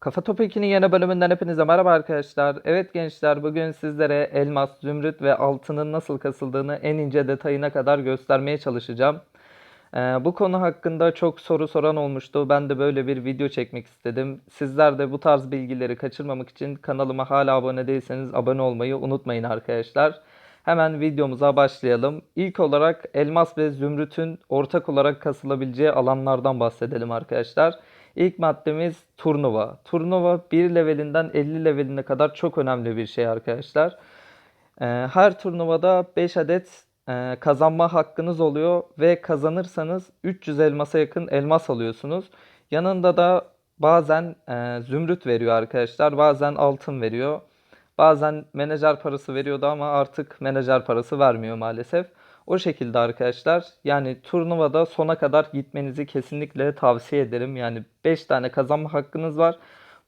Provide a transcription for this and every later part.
Kafa Topu 2'nin yeni bölümünden hepinize merhaba arkadaşlar. Evet gençler bugün sizlere elmas, zümrüt ve altının nasıl kasıldığını en ince detayına kadar göstermeye çalışacağım. Ee, bu konu hakkında çok soru soran olmuştu. Ben de böyle bir video çekmek istedim. Sizler de bu tarz bilgileri kaçırmamak için kanalıma hala abone değilseniz abone olmayı unutmayın arkadaşlar. Hemen videomuza başlayalım. İlk olarak elmas ve zümrütün ortak olarak kasılabileceği alanlardan bahsedelim arkadaşlar. İlk maddemiz turnuva. Turnuva 1 levelinden 50 leveline kadar çok önemli bir şey arkadaşlar. Ee, Her turnuvada 5 adet e, kazanma hakkınız oluyor ve kazanırsanız 300 elmasa yakın elmas alıyorsunuz. Yanında da bazen e, zümrüt veriyor arkadaşlar, bazen altın veriyor. Bazen menajer parası veriyordu ama artık menajer parası vermiyor maalesef. O şekilde arkadaşlar. Yani turnuvada sona kadar gitmenizi kesinlikle tavsiye ederim. Yani 5 tane kazanma hakkınız var.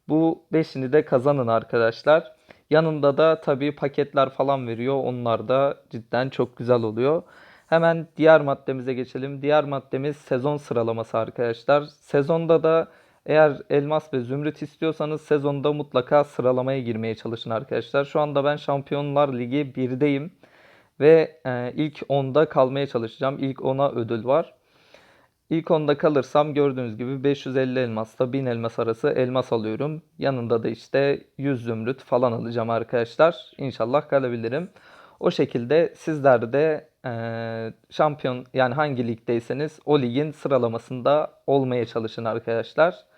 Bu 5'ini de kazanın arkadaşlar. Yanında da tabii paketler falan veriyor. Onlar da cidden çok güzel oluyor. Hemen diğer maddemize geçelim. Diğer maddemiz sezon sıralaması arkadaşlar. Sezonda da eğer elmas ve zümrüt istiyorsanız sezonda mutlaka sıralamaya girmeye çalışın arkadaşlar. Şu anda ben Şampiyonlar Ligi 1'deyim ve e, ilk 10'da kalmaya çalışacağım. İlk 10'a ödül var. İlk 10'da kalırsam gördüğünüz gibi 550 elmasla 1000 elmas arası elmas alıyorum. Yanında da işte 100 zümrüt falan alacağım arkadaşlar. İnşallah kalabilirim. O şekilde sizler de e, şampiyon yani hangi ligdeyseniz o ligin sıralamasında olmaya çalışın arkadaşlar.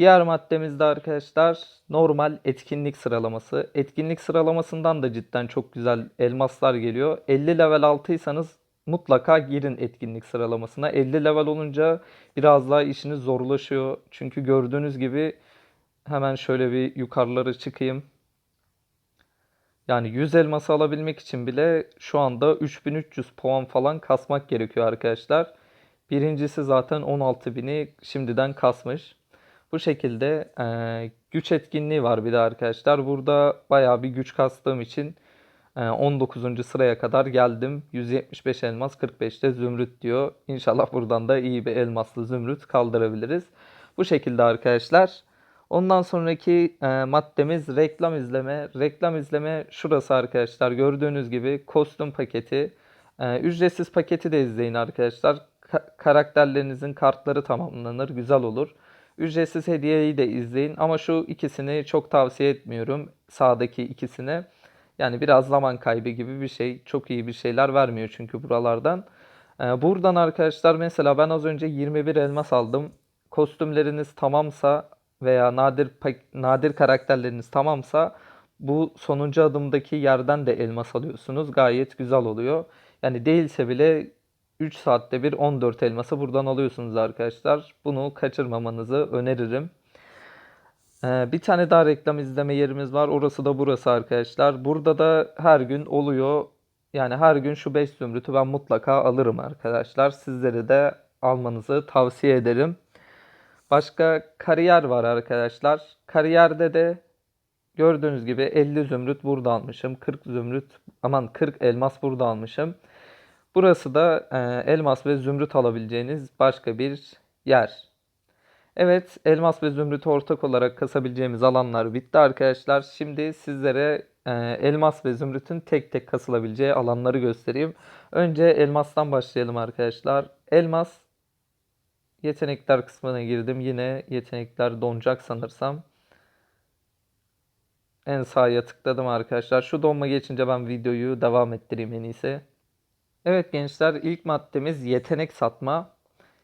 Diğer maddemiz de arkadaşlar normal etkinlik sıralaması. Etkinlik sıralamasından da cidden çok güzel elmaslar geliyor. 50 level altıysanız mutlaka girin etkinlik sıralamasına. 50 level olunca biraz daha işiniz zorlaşıyor. Çünkü gördüğünüz gibi hemen şöyle bir yukarıları çıkayım. Yani 100 elması alabilmek için bile şu anda 3300 puan falan kasmak gerekiyor arkadaşlar. Birincisi zaten 16.000'i şimdiden kasmış. Bu şekilde e, güç etkinliği var bir de arkadaşlar. Burada bayağı bir güç kastığım için e, 19. sıraya kadar geldim. 175 elmas 45'te zümrüt diyor. İnşallah buradan da iyi bir elmaslı zümrüt kaldırabiliriz. Bu şekilde arkadaşlar. Ondan sonraki e, maddemiz reklam izleme. Reklam izleme şurası arkadaşlar. Gördüğünüz gibi kostüm paketi. E, ücretsiz paketi de izleyin arkadaşlar. Ka- karakterlerinizin kartları tamamlanır. Güzel olur. Ücretsiz hediyeyi de izleyin ama şu ikisini çok tavsiye etmiyorum. Sağdaki ikisini. Yani biraz zaman kaybı gibi bir şey. Çok iyi bir şeyler vermiyor çünkü buralardan. Ee, buradan arkadaşlar mesela ben az önce 21 elmas aldım. Kostümleriniz tamamsa veya nadir nadir karakterleriniz tamamsa bu sonuncu adımdaki yerden de elmas alıyorsunuz. Gayet güzel oluyor. Yani değilse bile 3 saatte bir 14 elması buradan alıyorsunuz arkadaşlar. Bunu kaçırmamanızı öneririm. Ee, bir tane daha reklam izleme yerimiz var. Orası da burası arkadaşlar. Burada da her gün oluyor. Yani her gün şu 5 zümrütü ben mutlaka alırım arkadaşlar. Sizleri de almanızı tavsiye ederim. Başka kariyer var arkadaşlar. Kariyerde de gördüğünüz gibi 50 zümrüt burada almışım. 40 zümrüt aman 40 elmas burada almışım. Burası da e, elmas ve zümrüt alabileceğiniz başka bir yer. Evet, elmas ve zümrüt ortak olarak kasabileceğimiz alanlar bitti arkadaşlar. Şimdi sizlere e, elmas ve zümrütün tek tek kasılabileceği alanları göstereyim. Önce elmastan başlayalım arkadaşlar. Elmas yetenekler kısmına girdim. Yine yetenekler donacak sanırsam. En sağa tıkladım arkadaşlar. Şu donma geçince ben videoyu devam ettireyim en iyisi. Evet gençler ilk maddemiz yetenek satma.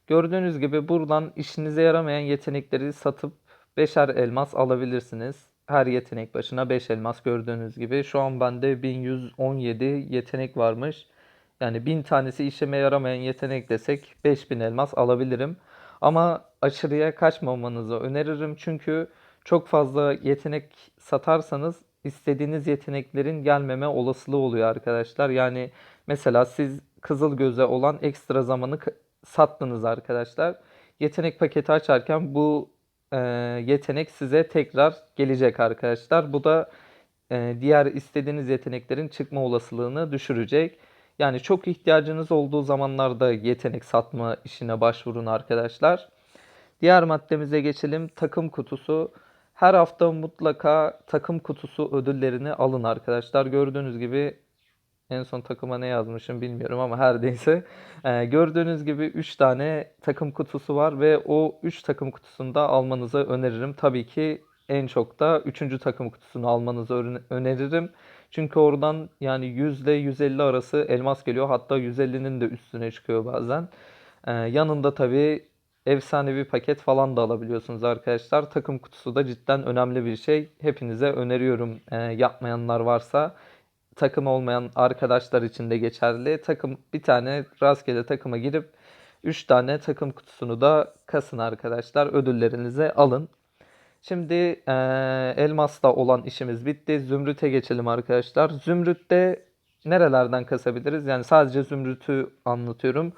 Gördüğünüz gibi buradan işinize yaramayan yetenekleri satıp 5'er elmas alabilirsiniz. Her yetenek başına 5 elmas gördüğünüz gibi. Şu an bende 1117 yetenek varmış. Yani 1000 tanesi işime yaramayan yetenek desek 5000 elmas alabilirim. Ama aşırıya kaçmamanızı öneririm. Çünkü çok fazla yetenek satarsanız istediğiniz yeteneklerin gelmeme olasılığı oluyor arkadaşlar. Yani mesela siz kızıl göze olan ekstra zamanı sattınız arkadaşlar. Yetenek paketi açarken bu e, yetenek size tekrar gelecek arkadaşlar. Bu da e, diğer istediğiniz yeteneklerin çıkma olasılığını düşürecek. Yani çok ihtiyacınız olduğu zamanlarda yetenek satma işine başvurun arkadaşlar. Diğer maddemize geçelim. Takım kutusu. Her hafta mutlaka takım kutusu ödüllerini alın arkadaşlar. Gördüğünüz gibi en son takıma ne yazmışım bilmiyorum ama her neyse. Ee, gördüğünüz gibi 3 tane takım kutusu var ve o 3 takım kutusunu da almanızı öneririm. Tabii ki en çok da 3. takım kutusunu almanızı öne- öneririm. Çünkü oradan yani 100 ile 150 arası elmas geliyor. Hatta 150'nin de üstüne çıkıyor bazen. Ee, yanında tabii efsanevi paket falan da alabiliyorsunuz arkadaşlar. Takım kutusu da cidden önemli bir şey. Hepinize öneriyorum ee, yapmayanlar varsa takım olmayan arkadaşlar için de geçerli. Takım bir tane rastgele takıma girip 3 tane takım kutusunu da kasın arkadaşlar. Ödüllerinizi alın. Şimdi eee elmasla olan işimiz bitti. Zümrüt'e geçelim arkadaşlar. Zümrüt'te nerelerden kasabiliriz? Yani sadece Zümrüt'ü anlatıyorum.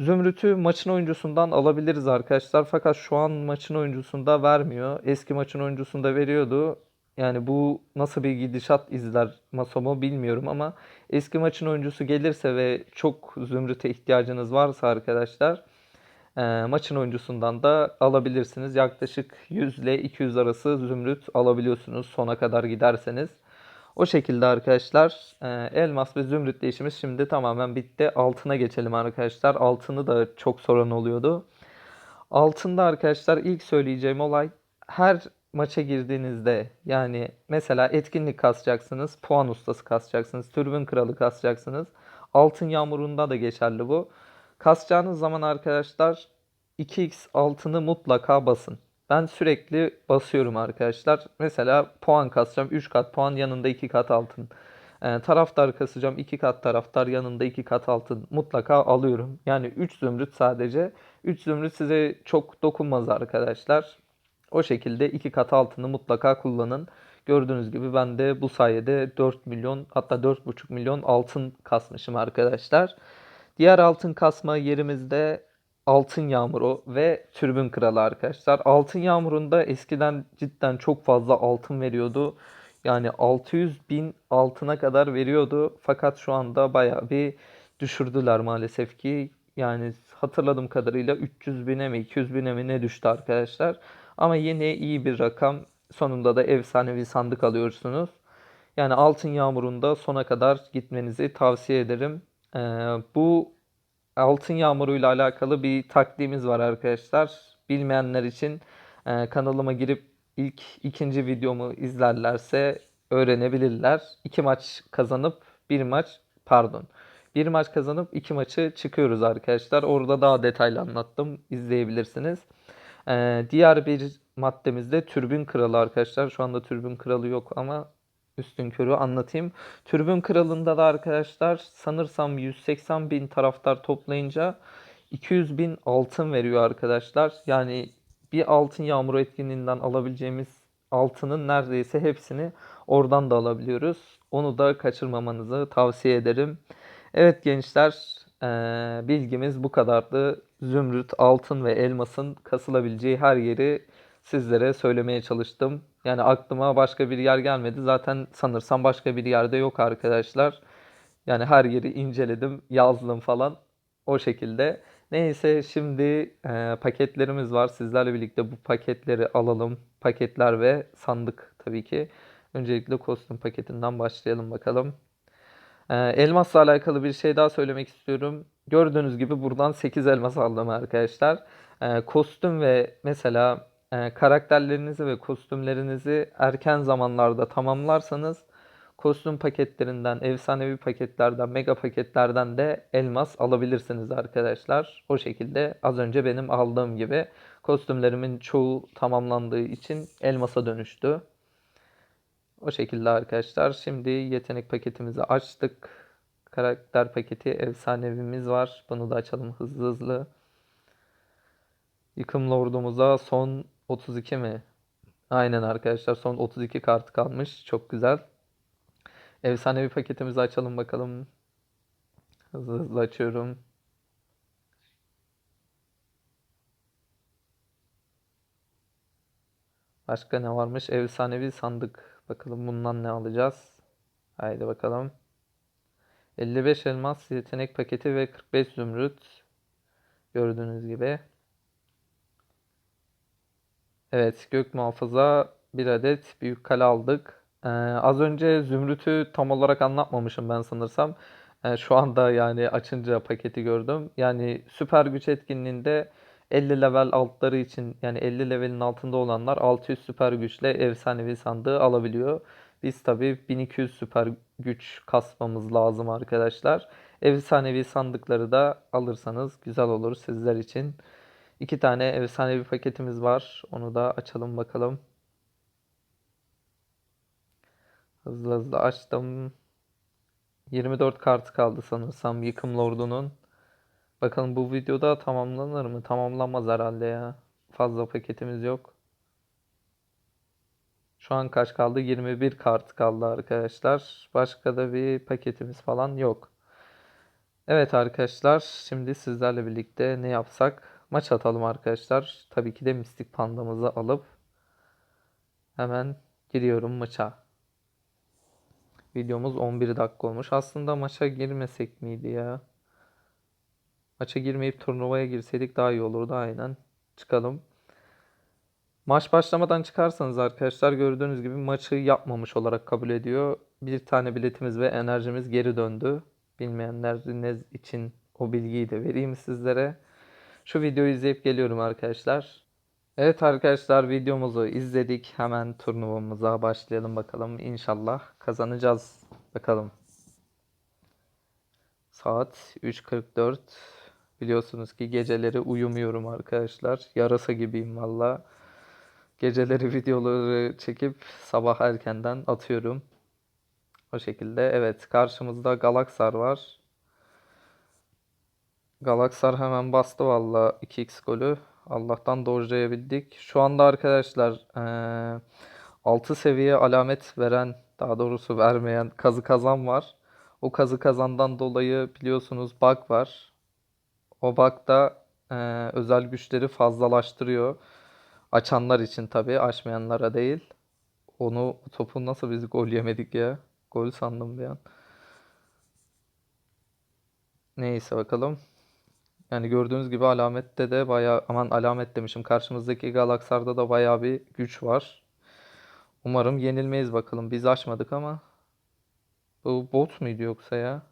Zümrüt'ü maçın oyuncusundan alabiliriz arkadaşlar. Fakat şu an maçın oyuncusunda vermiyor. Eski maçın oyuncusunda veriyordu. Yani bu nasıl bir gidişat izler Masomo bilmiyorum ama eski maçın oyuncusu gelirse ve çok Zümrüt'e ihtiyacınız varsa arkadaşlar e, maçın oyuncusundan da alabilirsiniz. Yaklaşık 100 ile 200 arası Zümrüt alabiliyorsunuz sona kadar giderseniz. O şekilde arkadaşlar e, elmas ve zümrüt işimiz şimdi tamamen bitti. Altına geçelim arkadaşlar. Altını da çok soran oluyordu. Altında arkadaşlar ilk söyleyeceğim olay her maça girdiğinizde yani mesela etkinlik kasacaksınız, puan ustası kasacaksınız, türbün kralı kasacaksınız. Altın yağmurunda da geçerli bu. Kasacağınız zaman arkadaşlar 2x altını mutlaka basın. Ben sürekli basıyorum arkadaşlar. Mesela puan kasacağım 3 kat puan yanında 2 kat altın. Ee, taraftar kasacağım 2 kat taraftar yanında 2 kat altın mutlaka alıyorum. Yani 3 zümrüt sadece. 3 zümrüt size çok dokunmaz arkadaşlar. O şekilde 2 kat altını mutlaka kullanın. Gördüğünüz gibi ben de bu sayede 4 milyon hatta 4,5 milyon altın kasmışım arkadaşlar. Diğer altın kasma yerimizde Altın Yağmuru ve Türbün Kralı arkadaşlar. Altın Yağmuru'nda eskiden cidden çok fazla altın veriyordu. Yani 600 bin altına kadar veriyordu. Fakat şu anda bayağı bir düşürdüler maalesef ki. Yani hatırladığım kadarıyla 300 bine mi 200 bine mi ne düştü arkadaşlar. Ama yine iyi bir rakam. Sonunda da efsanevi sandık alıyorsunuz. Yani Altın Yağmuru'nda sona kadar gitmenizi tavsiye ederim. Ee, bu Altın Yağmuru'yla alakalı bir taktiğimiz var arkadaşlar. Bilmeyenler için e, kanalıma girip ilk ikinci videomu izlerlerse öğrenebilirler. İki maç kazanıp bir maç pardon. Bir maç kazanıp iki maçı çıkıyoruz arkadaşlar. Orada daha detaylı anlattım. İzleyebilirsiniz. Ee, diğer bir maddemiz de Türbün Kralı arkadaşlar. Şu anda Türbün Kralı yok ama üstün körü anlatayım. Türbün Kralı'nda da arkadaşlar sanırsam 180 bin taraftar toplayınca 200 bin altın veriyor arkadaşlar. Yani bir altın yağmuru etkinliğinden alabileceğimiz altının neredeyse hepsini oradan da alabiliyoruz. Onu da kaçırmamanızı tavsiye ederim. Evet gençler bilgimiz bu kadardı. Zümrüt, altın ve elmasın kasılabileceği her yeri sizlere söylemeye çalıştım. Yani aklıma başka bir yer gelmedi. Zaten sanırsam başka bir yerde yok arkadaşlar. Yani her yeri inceledim, yazdım falan. O şekilde. Neyse şimdi e, paketlerimiz var. Sizlerle birlikte bu paketleri alalım. Paketler ve sandık tabii ki. Öncelikle kostüm paketinden başlayalım bakalım. Ee, elmasla alakalı bir şey daha söylemek istiyorum. Gördüğünüz gibi buradan 8 elmas aldım arkadaşlar. Ee, kostüm ve mesela e, karakterlerinizi ve kostümlerinizi erken zamanlarda tamamlarsanız kostüm paketlerinden, efsanevi paketlerden, mega paketlerden de elmas alabilirsiniz arkadaşlar. O şekilde az önce benim aldığım gibi kostümlerimin çoğu tamamlandığı için elmasa dönüştü. O şekilde arkadaşlar. Şimdi yetenek paketimizi açtık. Karakter paketi efsanevimiz var. Bunu da açalım hızlı hızlı. Yıkım Lord'umuza son 32 mi? Aynen arkadaşlar son 32 kart kalmış. Çok güzel. Efsanevi paketimizi açalım bakalım. Hızlı hızlı açıyorum. Başka ne varmış? Efsanevi sandık. Bakalım bundan ne alacağız? Haydi bakalım. 55 elmas yetenek paketi ve 45 zümrüt. Gördüğünüz gibi. Evet, gök muhafıza bir adet büyük kale aldık. Ee, az önce Zümrüt'ü tam olarak anlatmamışım ben sanırsam. Ee, şu anda yani açınca paketi gördüm. Yani süper güç etkinliğinde 50 level altları için yani 50 levelin altında olanlar 600 süper güçle efsanevi sandığı alabiliyor. Biz tabii 1200 süper güç kasmamız lazım arkadaşlar. Efsanevi sandıkları da alırsanız güzel olur sizler için. İki tane efsanevi paketimiz var. Onu da açalım bakalım. Hızlı hızlı açtım. 24 kartı kaldı sanırsam Yıkım Lordu'nun. Bakalım bu videoda tamamlanır mı? Tamamlanmaz herhalde ya. Fazla paketimiz yok. Şu an kaç kaldı? 21 kart kaldı arkadaşlar. Başka da bir paketimiz falan yok. Evet arkadaşlar, şimdi sizlerle birlikte ne yapsak? Maç atalım arkadaşlar. Tabii ki de Mistik Panda'mızı alıp hemen giriyorum maça. Videomuz 11 dakika olmuş. Aslında maça girmesek miydi ya? Maça girmeyip turnuvaya girseydik daha iyi olurdu aynen. Çıkalım. Maç başlamadan çıkarsanız arkadaşlar gördüğünüz gibi maçı yapmamış olarak kabul ediyor. Bir tane biletimiz ve enerjimiz geri döndü. Bilmeyenler ne için o bilgiyi de vereyim sizlere. Şu videoyu izleyip geliyorum arkadaşlar. Evet arkadaşlar videomuzu izledik. Hemen turnuvamıza başlayalım bakalım. İnşallah kazanacağız. Bakalım. Saat 3.44. Biliyorsunuz ki geceleri uyumuyorum arkadaşlar. Yarasa gibiyim valla. Geceleri videoları çekip sabah erkenden atıyorum. O şekilde. Evet karşımızda Galaksar var. Galaksar hemen bastı valla 2x golü. Allah'tan dojlayabildik. Şu anda arkadaşlar eee 6 seviye alamet veren daha doğrusu vermeyen kazı kazan var. O kazı kazandan dolayı biliyorsunuz bug var. O bug da eee, özel güçleri fazlalaştırıyor. Açanlar için tabii açmayanlara değil. Onu topu nasıl biz gol yemedik ya? Gol sandım bir an. Neyse bakalım. Yani gördüğünüz gibi alamette de bayağı aman alamet demişim. Karşımızdaki Galaksar'da da bayağı bir güç var. Umarım yenilmeyiz bakalım. Biz açmadık ama bu bot muydu yoksa ya?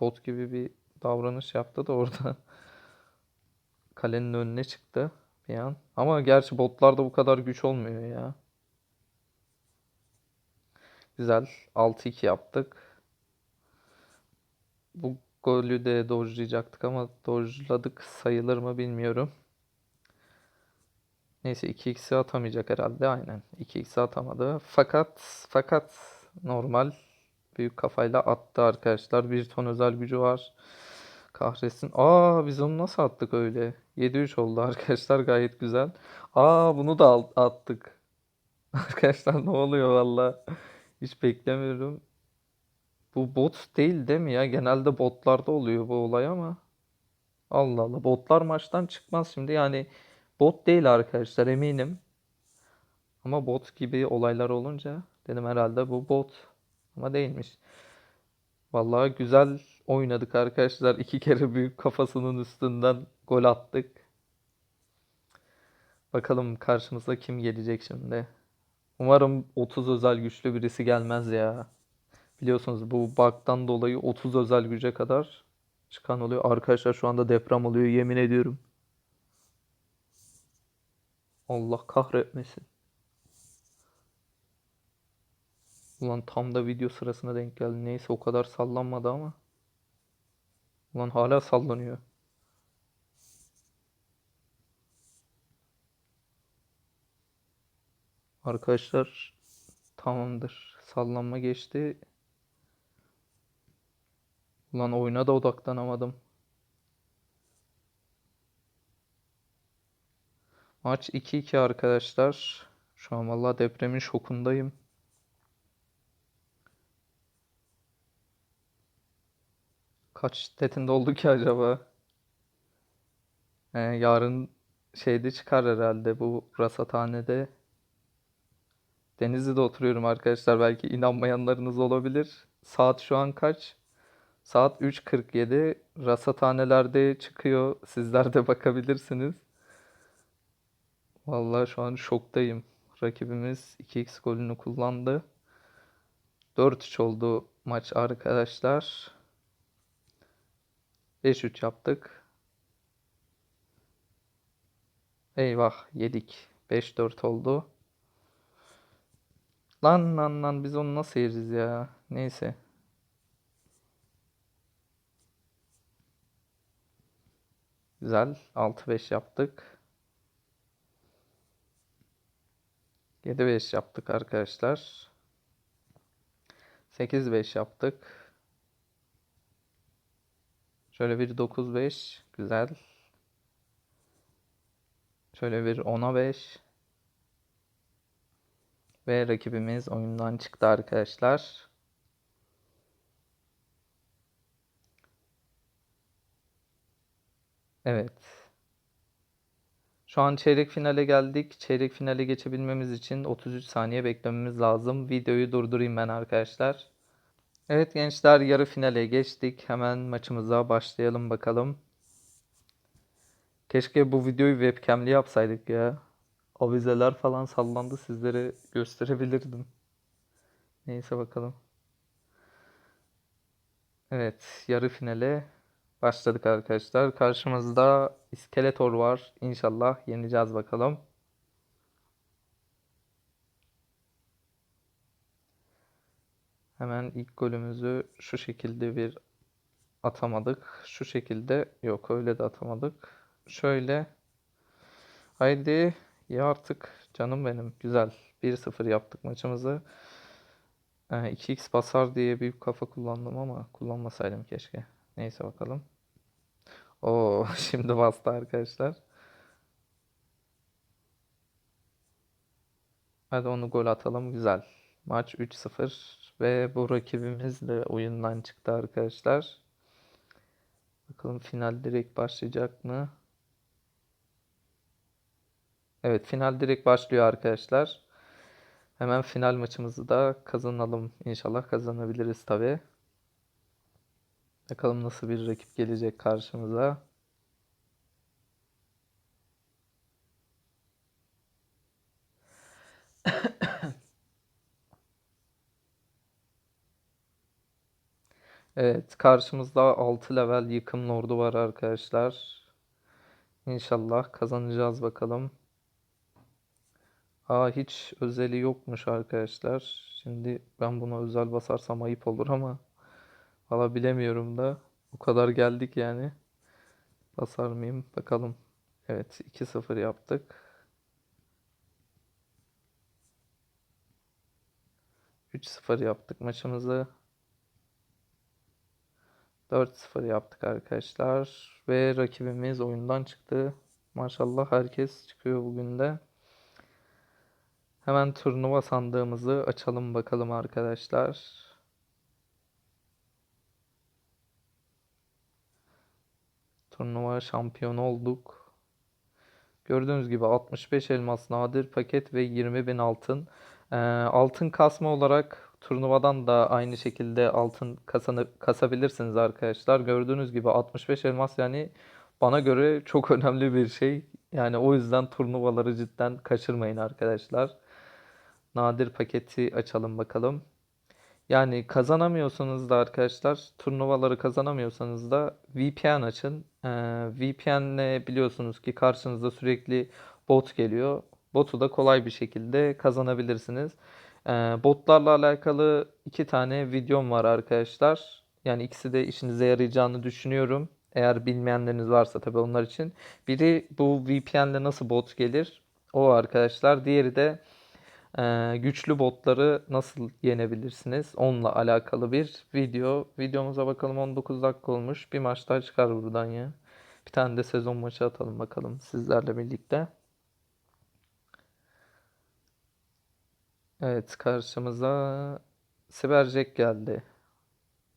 Bot gibi bir davranış yaptı da orada. Kalenin önüne çıktı bir an. Ama gerçi botlarda bu kadar güç olmuyor ya. Güzel. 6-2 yaptık. Bu golü de dojlayacaktık ama dojladık sayılır mı bilmiyorum. Neyse 2x'i atamayacak herhalde aynen. 2x'i atamadı. Fakat fakat normal büyük kafayla attı arkadaşlar. Bir ton özel gücü var. Kahretsin. Aa biz onu nasıl attık öyle? 7-3 oldu arkadaşlar gayet güzel. Aa bunu da attık. Arkadaşlar ne oluyor valla? Hiç beklemiyorum. Bu bot değil değil mi ya? Genelde botlarda oluyor bu olay ama. Allah Allah. Botlar maçtan çıkmaz şimdi. Yani bot değil arkadaşlar eminim. Ama bot gibi olaylar olunca dedim herhalde bu bot. Ama değilmiş. Vallahi güzel oynadık arkadaşlar. İki kere büyük kafasının üstünden gol attık. Bakalım karşımıza kim gelecek şimdi. Umarım 30 özel güçlü birisi gelmez ya. Biliyorsunuz bu bug'dan dolayı 30 özel güce kadar çıkan oluyor. Arkadaşlar şu anda deprem oluyor yemin ediyorum. Allah kahretmesin. Ulan tam da video sırasına denk geldi. Neyse o kadar sallanmadı ama. Ulan hala sallanıyor. Arkadaşlar tamamdır. Sallanma geçti. Ulan oyuna da odaklanamadım. Maç 2-2 arkadaşlar. Şu an vallahi depremin şokundayım. Kaç şiddetinde oldu ki acaba? Ee, yarın şeyde çıkar herhalde bu rasathanede. Denizli'de oturuyorum arkadaşlar. Belki inanmayanlarınız olabilir. Saat şu an kaç? Saat 3.47. Rasathanelerde çıkıyor. Sizler de bakabilirsiniz. Vallahi şu an şoktayım. Rakibimiz 2x golünü kullandı. 4-3 oldu maç arkadaşlar. 5-3 yaptık. Eyvah yedik. 5-4 oldu. Lan lan lan biz onu nasıl yeriz ya? Neyse. Güzel. 6-5 yaptık. 7-5 yaptık arkadaşlar. 8-5 yaptık. Şöyle bir 9-5. Güzel. Şöyle bir 10'a 5. Ve rakibimiz oyundan çıktı arkadaşlar. Evet. Şu an çeyrek finale geldik. Çeyrek finale geçebilmemiz için 33 saniye beklememiz lazım. Videoyu durdurayım ben arkadaşlar. Evet gençler yarı finale geçtik. Hemen maçımıza başlayalım bakalım. Keşke bu videoyu webcam'li yapsaydık ya. Avizeler falan sallandı sizlere gösterebilirdim. Neyse bakalım. Evet yarı finale başladık arkadaşlar. Karşımızda İskeletor var. İnşallah yeneceğiz bakalım. Hemen ilk golümüzü şu şekilde bir atamadık. Şu şekilde yok öyle de atamadık. Şöyle. Haydi ya artık canım benim. Güzel. 1-0 yaptık maçımızı. Ee, 2x basar diye büyük kafa kullandım ama kullanmasaydım keşke. Neyse bakalım. Oo şimdi bastı arkadaşlar. Hadi onu gol atalım. Güzel. Maç 3-0 ve bu rakibimiz de oyundan çıktı arkadaşlar. Bakalım final direkt başlayacak mı? Evet final direkt başlıyor arkadaşlar. Hemen final maçımızı da kazanalım. İnşallah kazanabiliriz tabi. Bakalım nasıl bir rakip gelecek karşımıza. Evet karşımızda 6 level yıkım lordu var arkadaşlar. İnşallah kazanacağız bakalım. Aa hiç özeli yokmuş arkadaşlar. Şimdi ben buna özel basarsam ayıp olur ama valla bilemiyorum da. O kadar geldik yani. Basar mıyım? Bakalım. Evet 2-0 yaptık. 3-0 yaptık maçımızı. 4-0 yaptık arkadaşlar. Ve rakibimiz oyundan çıktı. Maşallah herkes çıkıyor bugün de. Hemen turnuva sandığımızı açalım bakalım arkadaşlar. Turnuva şampiyonu olduk. Gördüğünüz gibi 65 elmas nadir paket ve 20 bin altın. Ee, altın kasma olarak turnuvadan da aynı şekilde altın kasanı, kasabilirsiniz arkadaşlar. Gördüğünüz gibi 65 elmas yani bana göre çok önemli bir şey. Yani o yüzden turnuvaları cidden kaçırmayın arkadaşlar. Nadir paketi açalım bakalım. Yani kazanamıyorsanız da arkadaşlar turnuvaları kazanamıyorsanız da VPN açın. Ee, VPN'le biliyorsunuz ki karşınızda sürekli bot geliyor. Botu da kolay bir şekilde kazanabilirsiniz. Ee, botlarla alakalı iki tane videom var arkadaşlar. Yani ikisi de işinize yarayacağını düşünüyorum. Eğer bilmeyenleriniz varsa tabii onlar için. Biri bu VPN'le nasıl bot gelir? O arkadaşlar. Diğeri de ee, güçlü botları nasıl yenebilirsiniz? Onunla alakalı bir video. Videomuza bakalım 19 dakika olmuş. Bir maç daha çıkar buradan ya. Bir tane de sezon maçı atalım bakalım sizlerle birlikte. Evet karşımıza Sibercek geldi.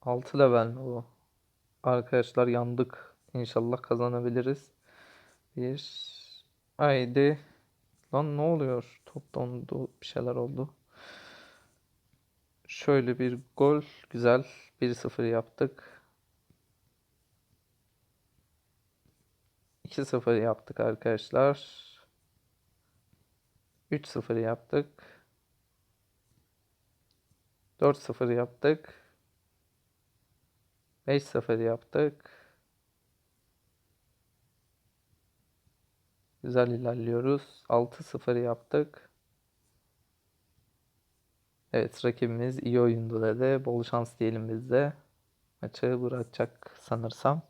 6 level mi bu? Arkadaşlar yandık. İnşallah kazanabiliriz. Bir. Haydi. Lan ne oluyor? Top dondu. Bir şeyler oldu. Şöyle bir gol. Güzel. 1-0 yaptık. 2-0 yaptık arkadaşlar. 3-0 yaptık. 4-0 yaptık. 5-0 yaptık. Güzel ilerliyoruz. 6-0 yaptık. Evet rakibimiz iyi oyundu dedi. Bol şans diyelim biz de. Maçı bırakacak sanırsam.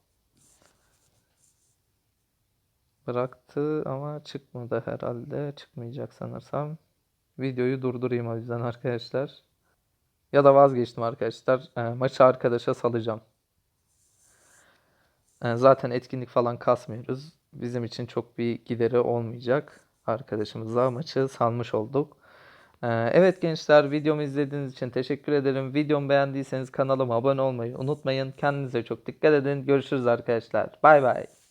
Bıraktı ama çıkmadı herhalde. Çıkmayacak sanırsam. Videoyu durdurayım o yüzden arkadaşlar. Ya da vazgeçtim arkadaşlar. E, maçı arkadaşa salacağım. E, zaten etkinlik falan kasmıyoruz. Bizim için çok bir gideri olmayacak. Arkadaşımızla maçı salmış olduk. E, evet gençler videomu izlediğiniz için teşekkür ederim. Videomu beğendiyseniz kanalıma abone olmayı unutmayın. Kendinize çok dikkat edin. Görüşürüz arkadaşlar. Bay bay.